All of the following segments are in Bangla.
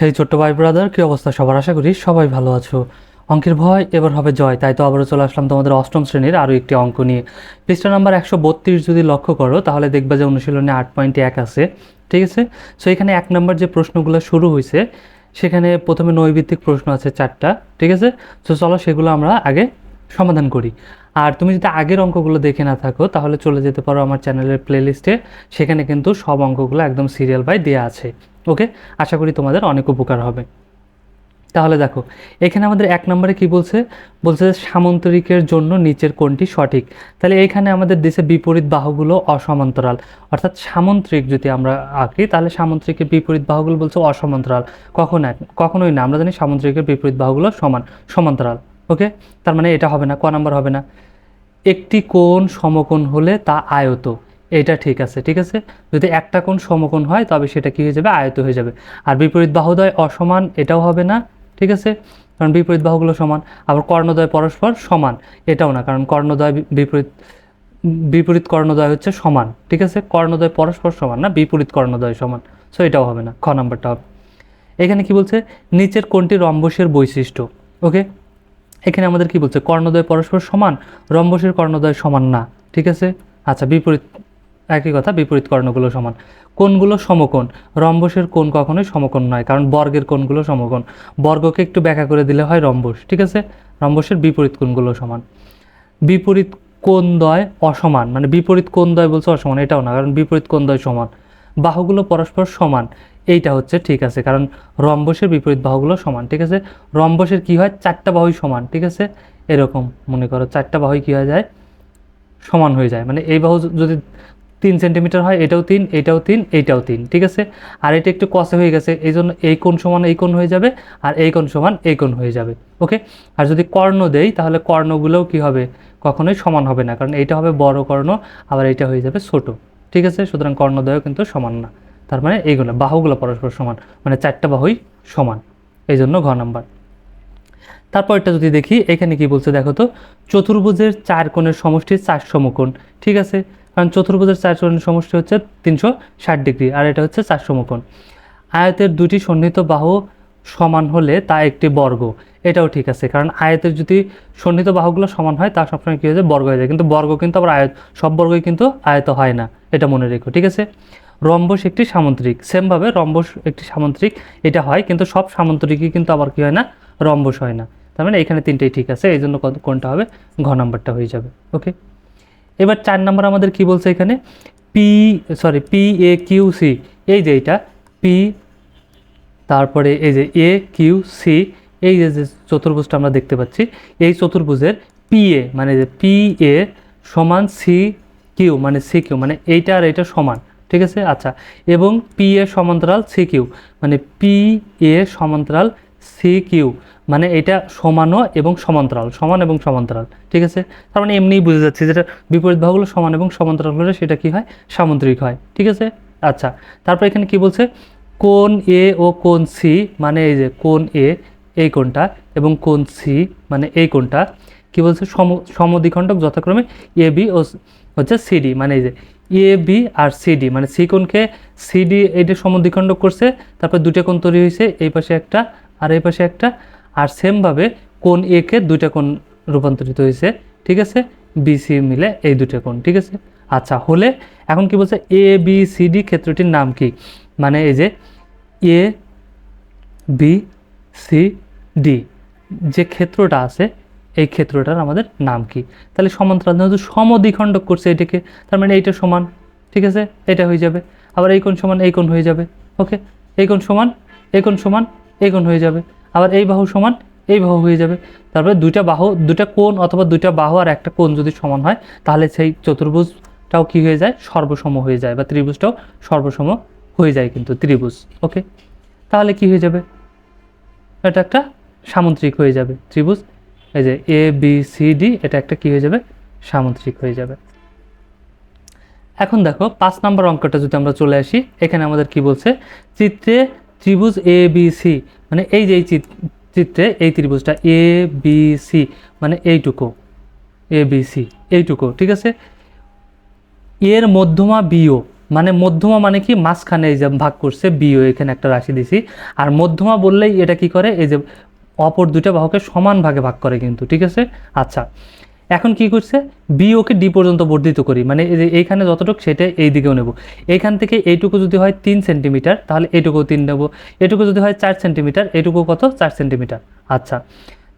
হেই ছোট্ট ভাই ব্রাদার কী অবস্থা সবার? আশা করি সবাই ভালো আছো। অঙ্কের ভয় এবার হবে জয়, তাই তো আবারও চলে আসলাম তোমাদের অষ্টম শ্রেণির আরও একটি অঙ্ক নিয়ে। পৃষ্ঠা নাম্বার একশো বত্রিশ যদি লক্ষ্য করো, তাহলে দেখবে যে অনুশীলনে আট পয়েন্ট এক আছে, ঠিক আছে? সো এখানে এক নম্বর যে প্রশ্নগুলো শুরু হয়েছে সেখানে প্রথমে নৈবিত্তিক প্রশ্ন আছে চারটা, ঠিক আছে? সো চলো সেগুলো আমরা আগে সমাধান করি। আর তুমি যদি আগের অঙ্কগুলো দেখে না থাকো, তাহলে চলে যেতে পারো আমার চ্যানেলের প্লেলিস্টে সেখানে কিন্তু সব অঙ্কগুলো একদম সিরিয়াল বাই দেওয়া আছে। ওকে? আশা করি তোমাদের অনেক উপকার হবে। তাহলে দেখো, এখানে আমাদের এক নম্বরে কি বলছে? বলছে সামন্তরিকের জন্য নিচের কোনটি সঠিক? তাহলে এইখানে আমাদের দেশে বিপরীত বাহুগুলো অসমান্তরাল। অর্থাৎ সামন্ত্রিক যদি আমরা আঁকি, তাহলে সামন্ত্রিকের বিপরীত বাহুগুলো বলছে অসমান্তরাল। কখন কখনোই না। আমরা জানি সামন্ত্রিকের বিপরীত বাহুগুলো সমান, সমান্তরাল। ওকে? তার মানে এটা হবে না, ক নাম্বার হবে না। একটি কোণ সমকোণ হলে তা আয়ত। এটা ঠিক আছে ঠিক আছে? যদি একটা কোণ সমকোণ হয়, তবে সেটা কি হয়ে যাবে? আয়ত হয়ে যাবে। আর বিপরীত বাহুদয় অসমান, এটাও হবে না, ঠিক আছে? কারণ বিপরীত বাহুগুলো সমান। আবার কর্ণদ্বয় পরস্পর সমান, এটাও না, কারণ কর্ণদ্বয় বি- বিপরীত বিপরীত কর্ণদ্বয় হচ্ছে সমান, ঠিক আছে? কর্ণদ্বয় পরস্পর সমান না, বিপরীত কর্ণদ্বয় সমান। সো এটাও হবে না, খ নাম্বারটা হবে। এখানে কি বলছে? নিচের কোনটি রম্বসের বৈশিষ্ট্য, ওকে? এখানে আমাদের কি বলছে? কর্ণদ্বয় পরস্পর সমান, রম্বসের কর্ণদ্বয় সমান না। ঠিক আছে? আচ্ছা বিপরীত, একই কথা, বিপরীত কর্ণগুলো সমান। কোনগুলো সমকোণ, রম্বসের কোণ কখনোই সমকোণ নয়, কারণ বর্গের কোণগুলো সমকোণ। বর্গকে একটু ব্যাখ্যা করে দিলে হয় রম্বস, ঠিক আছে? রম্বসের বিপরীত কোণগুলো সমান। বিপরীত কোণদ্বয় অসমান মানে বিপরীত কোণদ্বয় বলছে অসমান, এটাও না, কারণ বিপরীত কোণদ্বয় সমান। বাহুগুলো পরস্পর সমান এইটা হচ্ছে ঠিক আছে, কারণ রম্বসের বিপরীত বাহুগুলো সমান, ঠিক আছে? রম্বসের কি হয়? চারটা বাহুই সমান, ঠিক আছে? এরকম মনে করো, চারটা বাহুই কী হয়ে যায়? সমান হয়ে যায় মানে এই বাহু যদি তিন সেন্টিমিটার হয়, এটাও তিন এটাও তিন, এইটাও তিন, ঠিক আছে? আর এটা একটু কষে হয়ে গেছে, এই জন্য এই কোণ সমান, এই কোণ হয়ে যাবে, আর এই কোণ সমান, এই কোণ হয়ে যাবে ওকে আর যদি কর্ণ দেই, তাহলে কর্ণগুলোও কি হবে? কখনোই সমান হবে না, কারণ এইটা হবে বড় কর্ণ, আবার এইটা হয়ে যাবে ছোট, ঠিক আছে? সুতরাং কর্ণদ্বয়ও কিন্তু সমান না। তার মানে এইগুলো, বাহুগুলো পরস্পর সমান মানে চারটা বাহুই সমান। এই জন্য ঘ নাম্বার। তারপরটা যদি দেখি, এখানে কি বলছে দেখো তো, চতুর্ভুজের চার কোণের সমষ্টি চার সমকোণ, ঠিক আছে? কারণ চতুর্ভুজের চার কোণের সমষ্টি হচ্ছে তিনশো ষাট ডিগ্রি, আর এটা হচ্ছে চার সমকোণ। আয়তের দুটি সন্নিহিত বাহু সমান হলে তা একটি বর্গ, এটাও ঠিক আছে। কারণ আয়তের যদি সন্নিহিত বাহুগুলো সমান হয়, তা সবসময় কী হয়ে যায়? বর্গ হয়ে যায়। কিন্তু বর্গ কিন্তু আবার আয়ত, সব বর্গই কিন্তু আয়ত হয় না, এটা মনে রেখো, ঠিক আছে? রম্বস একটি সামুদ্রিক সেমভাবে রম্বস একটি সামুদ্রিক এটা হয়, কিন্তু সব সামুদ্রিকই কিন্তু আবার কি হয় না? রম্বস হয় না। তার মানে এখানে তিনটেই ঠিক আছে, এই জন্য কোনটা হবে? ঘ নাম্বারটা হয়ে যাবে। ওকে এবার চার নাম্বার আমাদের কি বলছে এখানে? P sorry P A Q C এই যে এইটা পি তারপরে এই যে এ কিউ সি এই যে যে চতুর্ভুজটা আমরা দেখতে পাচ্ছি, এই চতুর্ভুজের পি এ মানে যে পি এ সমান সি কিউ মানে সি কিউ মানে এইটা আর এইটা সমান। ঠিক আছে? আচ্ছা এবং পি এ সমান্তরাল সি কিউ মানে পি এ সমান্তরাল সি কিউ মানে এটা সমানও এবং সমান্তরাল, সমান এবং সমান্তরাল, ঠিক আছে? তার মানে এমনিই বুঝে যাচ্ছে যেটা বিপরীত বাহুগুলো সমান এবং সমান্তরাল হলে সেটা কি হয়? সামুদ্রিক হয়, ঠিক আছে? আচ্ছা তারপর এখানে কি বলছে? কোন এ ও কোন সি মানে এই যে কোন এ এই কোনটা এবং কোন সি মানে এই কোনটা কি বলছে? সম, সমদ্বিখণ্ডক যথাক্রমে এ বি ও হচ্ছে সিডি মানে এই যে এ বি আর সিডি মানে সি কোণকে সিডি এইটা সমদ্বিখণ্ডক করছে, তারপর দুটো কোণ তৈরি হয়েছে, এই পাশে একটা আর এই পাশে একটা, আর সেমভাবে কোন এ কে দুইটা কোণ রূপান্তরিত হয়েছে, ঠিক আছে? বিসি মিলে এই দুটো কোণ, ঠিক আছে? আচ্ছা হলে এখন কি বলছে? এ বি সি ডি ক্ষেত্রটির নাম কি? মানে এই যে এ বি সি ডি যে ক্ষেত্রটা আছে এই ক্ষেত্রটার আমাদের নাম কি? তাহলে সমান্তরাল যেহেতু সমদ্বিখণ্ডক করছে এটাকে, তার মানে এইটা সমান, ঠিক আছে? এটা হয়ে যাবে। আবার এই কোণ সমান, এই কোণ হয়ে যাবে। ওকে? এই কোণ সমান, এই কোণ সমান, এই কোণ হয়ে যাবে। আবার এই বাহু সমান, এই বাহু হয়ে যাবে। তারপরে দুইটা বাহু, দুইটা কোণ অথবা দুইটা বাহু আর একটা কোণ যদি সমান হয়, তাহলে সেই চতুর্ভুজটাও কি হয়ে যায়? সর্বসম হয়ে যায় বা ত্রিভুজটাও সর্বসম হয়ে যায় কিন্তু ত্রিভুজ। ওকে? তাহলে কি হয়ে যাবে? এটা একটা সামুদ্রিক হয়ে যাবে ত্রিভুজ। এই যে এ বি সি ডি এটা একটা কি হয়ে যাবে? সামুদ্রিক হয়ে যাবে। এখন দেখো, পাঁচ নম্বর অঙ্কটা যদি আমরা চলে আসি, এখানে আমাদের কি বলছে? চিত্রে ত্রিভুজ এ বি সি মানে এই যে এই চিত- চিত্রে এই ত্রিভুজটা এ বি সি মানে এইটুকু এ বি সি এইটুকু, ঠিক আছে? এর মধ্যমা বিও মানে মধ্যমা মানে কি? মাঝখানে এই যে ভাগ করছে বিও, এখানে একটা রাশি দিছি। আর মধ্যমা বললেই এটা কি করে? এই যে অপর দুইটা বাহুকে সমান ভাগে ভাগ করে কিন্তু, ঠিক আছে? আচ্ছা এখন কি করছে? বিওকে ডি পর্যন্ত বর্ধিত করি মানে এইখানে যতটুকু সেটা এই দিকেও নেব। এইখান থেকে এইটুকু যদি হয় তিন সেন্টিমিটার, তাহলে এইটুকু তিন নেব। এটুকু যদি হয় চার সেন্টিমিটার এইটুকু কত? চার সেন্টিমিটার। আচ্ছা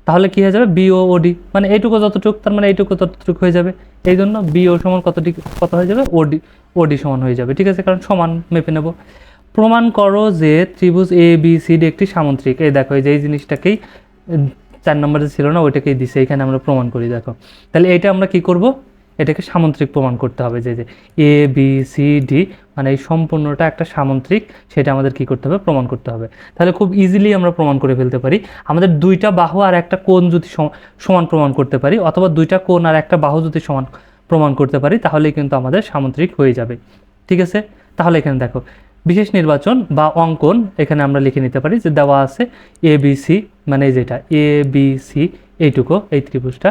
তাহলে কি হয়ে যাবে? বিও ওডি মানে এইটুকু যতটুকু, তার মানে এইটুকু ততটুকু হয়ে যাবে। এই জন্য বিও সমান কতটি, কত হয়ে যাবে? ওডি ওডি সমান হয়ে যাবে, ঠিক আছে? কারণ সমান মেপে নেব। প্রমাণ করো যে ত্রিভুজ এ বি সি ডি একটি সামন্ত্রিক এই দেখো যে এই জিনিসটাকেই চার নম্বরে ছিল না, ওইটাকেই দিছে। এখানে আমরা প্রমাণ করি, দেখো। তাহলে এটা আমরা কি করব? এটাকে সামন্ত্রিক প্রমাণ করতে হবে, যে যে এ বি সি ডি মানে এই সম্পূর্ণটা একটা সামন্ত্রিক সেটা আমাদের কি করতে হবে? প্রমাণ করতে হবে। তাহলে খুব ইজিলি আমরা প্রমাণ করে ফেলতে পারি। আমাদের দুইটা বাহু আর একটা কোণ যদি সম- সমান প্রমাণ করতে পারি, অথবা দুইটা কোণ আর একটা বাহু যদি সমান প্রমাণ করতে পারি, তাহলেই কিন্তু আমাদের সামন্ত্রিক হয়ে যাবে। ঠিক আছে? তাহলে এখানে দেখো বিশেষ নির্বাচন বা অঙ্কন, এখানে আমরা লিখে নিতে পারি যে দেওয়া আছে এ বি সি মানে যেটা এ বি সি এইটুকু, এই ত্রিভুজটা।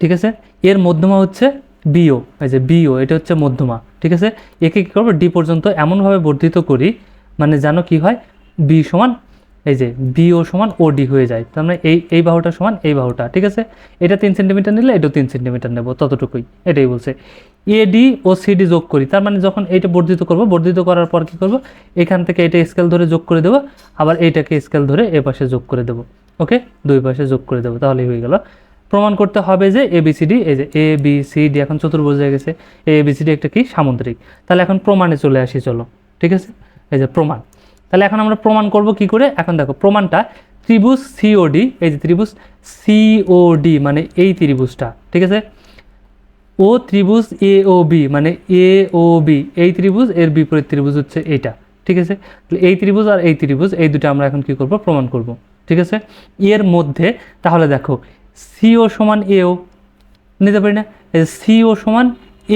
ঠিক আছে? এর মধ্যমা হচ্ছে বিও এই যে বিও এটা হচ্ছে মধ্যমা। ঠিক আছে? একে কী করব? ডি পর্যন্ত এমনভাবে বর্ধিত করি মানে যেন কি হয়? বি সমান, এই যে বিও সমান ও ডি হয়ে যায়। তার মানে এই এই বাহুটা সমান এই বাহুটা। ঠিক আছে? এটা তিন সেন্টিমিটার নিলে এটাও তিন সেন্টিমিটার নেব, ততটুকুই। এটাই বলছে। এডি ও সিডি যোগ করি। তার মানে যখন এইটা বর্ধিত করব, বর্ধিত করার পর কি করব? এখান থেকে এটা স্কেল ধরে যোগ করে দেবো, আবার এইটাকে স্কেল ধরে এ পাশে যোগ করে দেবো। ওকে দুই পাশে যোগ করে দেবো, তাহলেই হয়ে গেল। প্রমাণ করতে হবে যে এ বিসিডি এই যে এ বি সি ডি এখন চতুর্ভুজ হয়ে গেছে এ বিসিডি একটা কি? সামুদ্রিক। তাহলে এখন প্রমাণে চলে আসি, চলো। ঠিক আছে? এই যে প্রমাণ। তাহলে এখন আমরা প্রমাণ করব কি করে? এখন দেখো, প্রমাণটা ত্রিভুজ সিওডি এই যে ত্রিভুজ সিওডি মানে এই ত্রিভুজটা। ঠিক আছে? ও ত্রিভুজ এ ও বি মানে এ ও বি এই ত্রিভুজ, এর বিপরীত ত্রিভুজ হচ্ছে এইটা ঠিক আছে? এই ত্রিভুজ আর এই ত্রিভুজ, এই দুটো আমরা এখন কি করব? প্রমাণ করব, ঠিক আছে? এর মধ্যে, তাহলে দেখো সিও সমান এও নিতে পারি না? সিও সমান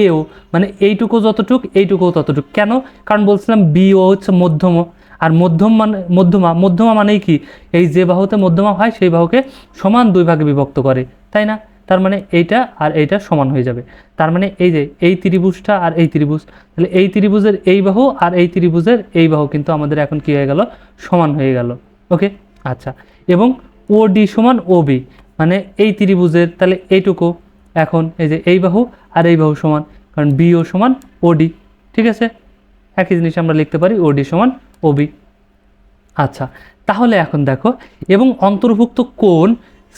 এও মানে এইটুকু যতটুক, এইটুকু ততটুক। কেন? কারণ বলছিলাম বিও হচ্ছে মধ্যম, আর মধ্যম মানে মধ্যমা মধ্যমা মানেই কি? এই যে বাহুতে মধ্যমা হয়, সেই বাহুকে সমান দুই ভাগে বিভক্ত করে, তাই না? তার মানে এইটা আর এইটা সমান হয়ে যাবে। তার মানে এই যে এই ত্রিভুজটা আর এই ত্রিভুজ, তাহলে এই ত্রিভুজের এই বাহু আর এই ত্রিভুজের এই বাহু কিন্তু আমাদের এখন কি হয়ে গেল? সমান হয়ে গেল। ওকে? আচ্ছা। এবং ও ডি সমান ও বি মানে এই ত্রিভুজের, তাহলে এইটুকু এখন এই যে এই বাহু আর এই বাহু সমান, কারণ বিও সমান ওডি, ঠিক আছে? একই জিনিস আমরা লিখতে পারি, ওডি সমান ওবি। আচ্ছা তাহলে এখন দেখো, এবং অন্তর্ভুক্ত কোণ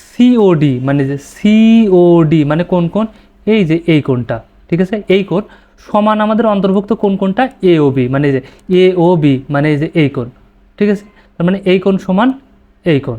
সিওডি মানে যে সিওডি মানে কোন কোন? এই যে এই কোনটা ঠিক আছে? এই কোন সমান আমাদের অন্তর্ভুক্ত কোন কোনটা এ ও বি মানে যে এ ও বি মানে এই যে এই কোন ঠিক আছে? তার মানে এই কোন সমান এই কোন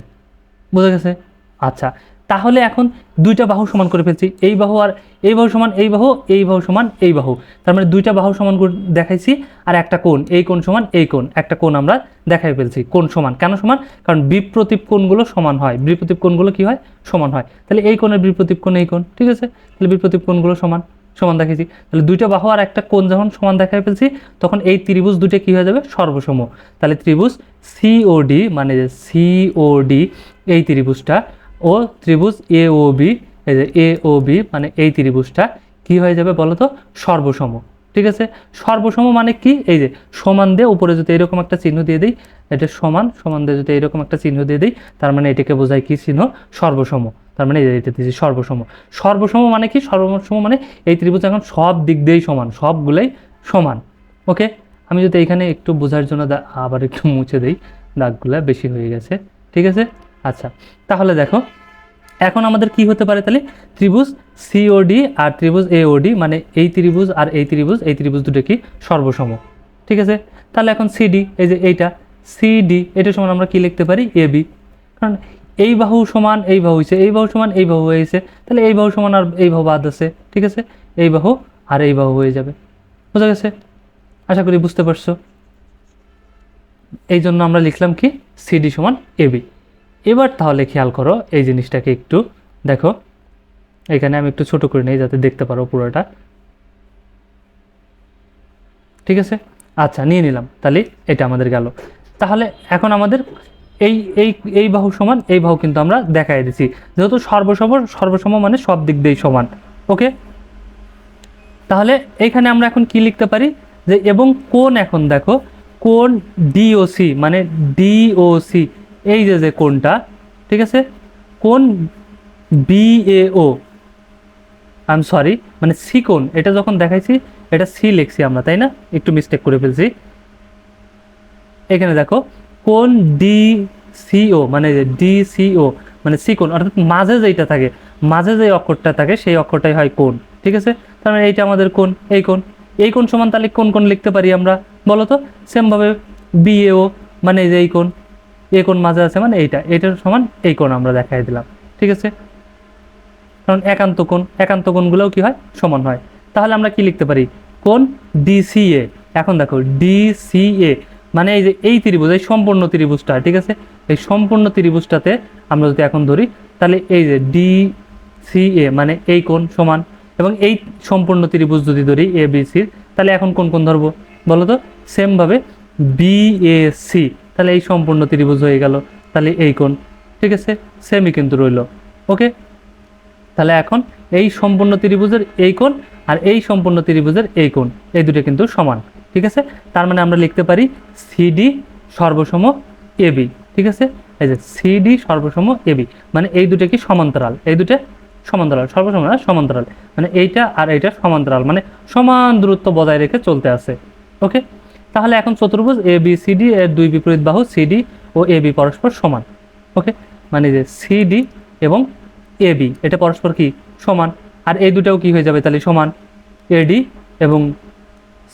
বোঝা গেছে? আচ্ছা তাহলে এখন দুইটা বাহু সমান করে ফেলছি। এই বাহু আর এই বাহু সমান এই বাহু এই বাহু সমান এই বাহু। তার মানে দুইটা বাহু সমান করে দেখাইছি আর একটা কোণ, এই কোণ সমান এই কোণ। একটা কোণ আমরা দেখাই ফেলছি, কোণ সমান। কেন সমান? কারণ বিপ্রতীপ কোণগুলো সমান হয়। বিপ্রতীপ কোণগুলো কি হয়? সমান হয়। তাহলে এই কোণের বিপ্রতীপ কোণ, এই কোণ, ঠিক আছে? তাহলে বিপ্রতীপ কোণগুলো সমান সমান দেখাইছি। তাহলে দুইটা বাহু আর একটা কোণ যখন সমান দেখাই ফেলছি, তখন এই ত্রিভুজ দুটো কি হয়ে যাবে? সর্বসম। তাহলে ত্রিভুজ সিওডি মানে যে সিওডি এই ত্রিভুজটা ও ত্রিভুজ এ ও বি এই যে এ ও বি মানে এই ত্রিভুজটা কি হয়ে যাবে বলো তো সর্বসম। ঠিক আছে? সর্বসম মানে কি? এই যে সমান দিয়ে উপরে যদি এরকম একটা চিহ্ন দিয়ে দিই, এটা সমান সমান দিয়ে যদি এরকম একটা চিহ্ন দিয়ে দিই, তার মানে এটাকে বোঝায় কি চিহ্ন? সর্বসম। তার মানে এটা দিয়েছি সর্বসম। সর্বসম মানে কি? সর্বসম মানে এই ত্রিভুজ এখন সব দিক দিয়েই সমান, সবগুলোই সমান। ওকে? আমি যদি এখানে একটু বোঝার জন্য আবার একটু মুছে দিই, দাগগুলো বেশি হয়ে গেছে। ঠিক আছে? আচ্ছা তাহলে দেখো, এখন আমাদের কি হতে পারে তাহলে? ত্রিভুজ সিওডি আর ত্রিভুজ এওডি মানে এই ত্রিভুজ আর এই ত্রিভুজ এই ত্রিভুজ দুটো কি? সর্বসম। ঠিক আছে? তাহলে এখন সিডি এই যে এইটা সিডি এটা সমান আমরা কি লিখতে পারি? এবি কারণ এই বাহু সমান এই বাহু হয়েছে, এই বাহু সমান এই বাহু হয়েছে, তাহলে এই বাহু সমান আর এই বাহু বাদ আছে। ঠিক আছে? এই বাহু আর এই বাহু হয়ে যাবে। বোঝা গেছে? আশা করি বুঝতে পারছ। এই জন্য আমরা লিখলাম কি? সিডি সমান এবি এবার তাহলে খেয়াল করো, এই জিনিসটাকে একটু দেখো। এখানে আমি একটু ছোট করে নিই, যাতে দেখতে পারো পুরোটা। ঠিক আছে? আচ্ছা নিয়ে নিলাম। তাহলে এটা আমাদের গেল। তাহলে এখন আমাদের এই এই এই বাহু সমান, এই বাহু কিন্তু আমরা দেখাই দিছি। যেহেতু সর্বসম সর্বসম মানে সব দিক দিয়েই সমান। ওকে? তাহলে এখানে আমরা এখন কি লিখতে পারি? যে এবং কোন এখন দেখো কোন ডিওসি মানে ডিওসি এই যে যে কোনটা ঠিক আছে? কোন বিএও আই এম সরি মানে সি কোন এটা যখন দেখাইছি, এটা সি লিখছি আমরা, তাই না? একটু মিস্টেক করে ফেলছি। এখানে দেখো কোন ডি সিও মানে ডিসিও মানে সি কোন অর্থাৎ মাঝে যেটা থাকে, মাঝে যে অক্ষরটা থাকে, সেই অক্ষরটাই হয় কোন ঠিক আছে? তার মানে এইটা আমাদের কোন এই কোন এই কোন সমান তাহলে কোন কোন লিখতে পারি আমরা? বলো তো? সেমভাবে বিএও মানে এই যে কোন এ কোন মাঝে আছে মানে এইটা, এটার সমান এই কোন আমরা দেখাই দিলাম, ঠিক আছে? কারণ একান্ত কোণ, একান্ত কোণগুলোও কি হয়? সমান হয়। তাহলে আমরা কি লিখতে পারি? কোণ ডিসিএ, এখন দেখো ডিসিএ মানে এই যে এই ত্রিভুজ, এই সম্পূর্ণ ত্রিভুজটা, ঠিক আছে? এই সম্পূর্ণ ত্রিভুজটাতে আমরা যদি এখন ধরি, তাহলে এই যে ডিসিএ মানে এই কোণ সমান, এবং এই সম্পূর্ণ ত্রিভুজ যদি ধরি এ বি সির তাহলে এখন কোন কোন ধরবো? বলো তো? সেমভাবে বিএসি তাহলে এই সম্পূর্ণ ত্রিভুজ হয়ে গেল। তাহলে এই কোণ। ঠিক আছে? সেমই কিন্তু রইল। ওকে তাহলে এখন এই সম্পূর্ণ ত্রিভুজের এই কোণ আর এই সম্পূর্ণ ত্রিভুজের এই কোণ। এই দুটো কিন্তু সমান। ঠিক আছে? তার মানে আমরা লিখতে পারি সিডি সর্বসম এবি ঠিক আছে? এই যে সিডি সর্বসম এবি মানে এই দুটো কি সমান্তরাল? এই দুটো সমান্তরাল। সর্বসম সমান্তরাল। মানে এইটা আর এইটা সমান্তরাল। মানে সমান দূরত্ব বজায় রেখে চলতে আছে। ওকে তাহলে এখন চতুর্ভুজ এ বি সিডি এর দুই বিপরীত বাহু সিডি ও এ বি পরস্পর সমান ওকে মানে যে সিডি এবং এ বি এটা পরস্পর কি? সমান। আর এই দুটাও কি হয়ে যাবে তাহলে সমান? এডি এবং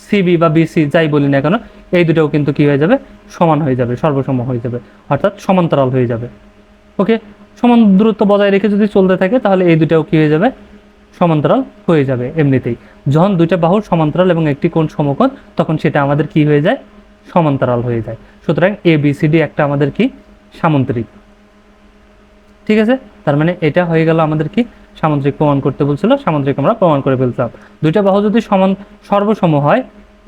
সিবি বা বিসি যাই বলি না কেন, এই দুটাও কিন্তু কি হয়ে যাবে? সমান হয়ে যাবে, সর্বসম হয়ে যাবে, অর্থাৎ সমান্তরাল হয়ে যাবে ওকে সমান দূরত্ব বজায় রেখে যদি চলতে থাকে, তাহলে এই দুটাও কি হয়ে যাবে? সমান্তরাল হয়ে যাবে এমনিতেই। যখন দুইটা বাহুর সমান্তরাল এবং একটি কোণ সমকোণ, তখন সেটা আমাদের কি হয়ে যায়? সমান্তরাল হয়ে যায়। সুতরাং এ বি সি ডি একটা আমাদের কি? সামন্তরিক। ঠিক আছে? তার মানে এটা হয়ে গেল আমাদের কি? সামুদ্রিক প্রমাণ করতে বলছিল সামুদ্রিক আমরা প্রমাণ করে ফেলতাম দুইটা বাহু যদি সমান, সর্বসম হয়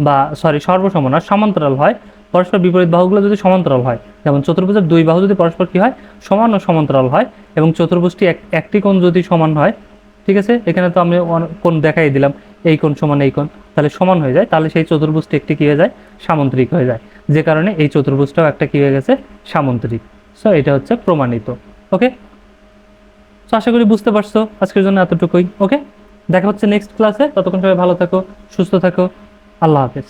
বা সরি সর্বসম না, সমান্তরাল হয়, পরস্পর বিপরীত বাহুগুলো যদি সমান্তরাল হয়, যেমন চতুর্ভুজের দুই বাহু যদি পরস্পর কি হয়? সমান ও সমান্তরাল হয়, এবং চতুর্ভুজটি এক, একটি কোণ যদি সমান হয় ঠিক আছে? এখানে তো আমি কোণ দেখাই দিলাম, এই কোণ সমান এই কোণ। তাহলে সমান হয়ে যায়, তাহলে সেই চতুর্ভুজটি একটি কি হয়ে যায়? সামুদ্রিক হয়ে যায়। যে কারণে এই চতুর্ভুজটাও একটা কি হয়ে গেছে? সামুদ্রিক। সো এটা হচ্ছে প্রমাণিত ওকে সো আশা করি বুঝতে পারছ আজকের জন্য এতটুকুই ওকে দেখা হচ্ছে নেক্সট ক্লাসে ততক্ষণ সবাই ভালো থাকো, সুস্থ থাকো। আল্লাহ হাফেজ।